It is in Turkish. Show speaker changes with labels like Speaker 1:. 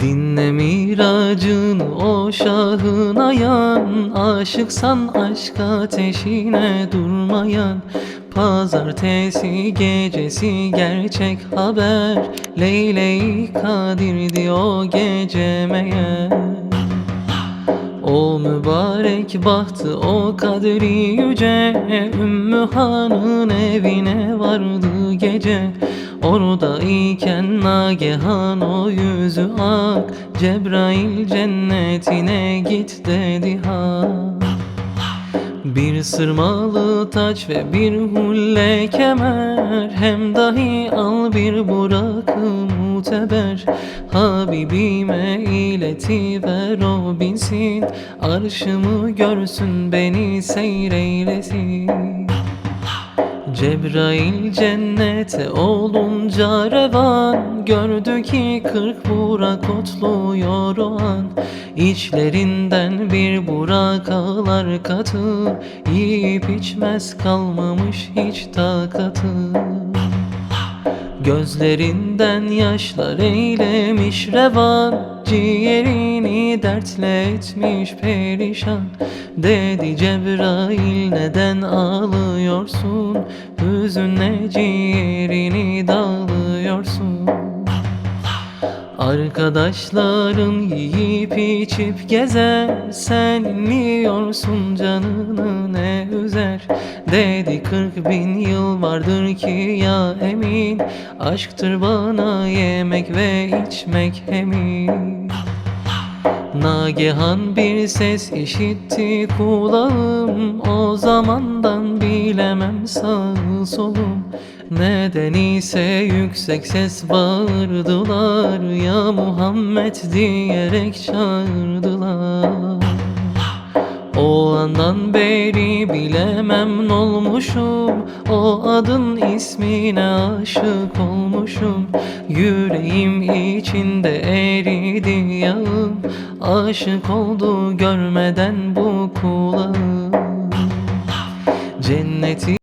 Speaker 1: Dinle miracın o şahına yan. Aşıksan aşk ateşine durmayan. Pazartesi gecesi gerçek haber. Leyle-i Kadir'di o gece meğer o mübarek bahtı o kadri yüce. Ümmü evine vardı gece Orada iken nagehan o yüzü ak. Cebrail cennetine git dedi ha bir sırmalı taç ve bir hulle kemer. Hem dahi al bir burakı muteber. Habibime iletiver o binsin Arşımı görsün beni seyreylesin Cebrail cennete olunca revan Gördü ki kırk burak otluyor o an. İçlerinden bir burak ağlar katı Yiyip içmez kalmamış hiç takatı Gözlerinden yaşlar eylemiş revan Ciğerini dertle etmiş perişan. Dedi Cebrail neden ağlıyorsun? Hüzünle ciğerini dağılıyorsun Arkadaşların yiyip içip gezer Sen inliyorsun canını ne üzer? Dedi kırk bin yıl vardır ki ya emin Aşktır bana yemek ve içmek hemin Nagehan bir ses işitti kulağım. O zamandan bilemem sağ solum. Neden ise yüksek ses bağırdılar Ya Muhammed diyerek çağırdılar o andan beri bilemem olmuşum O adın ismine aşık olmuşum. Yüreğim içinde eridi yağım. Aşık oldu görmeden bu kulağım. Cenneti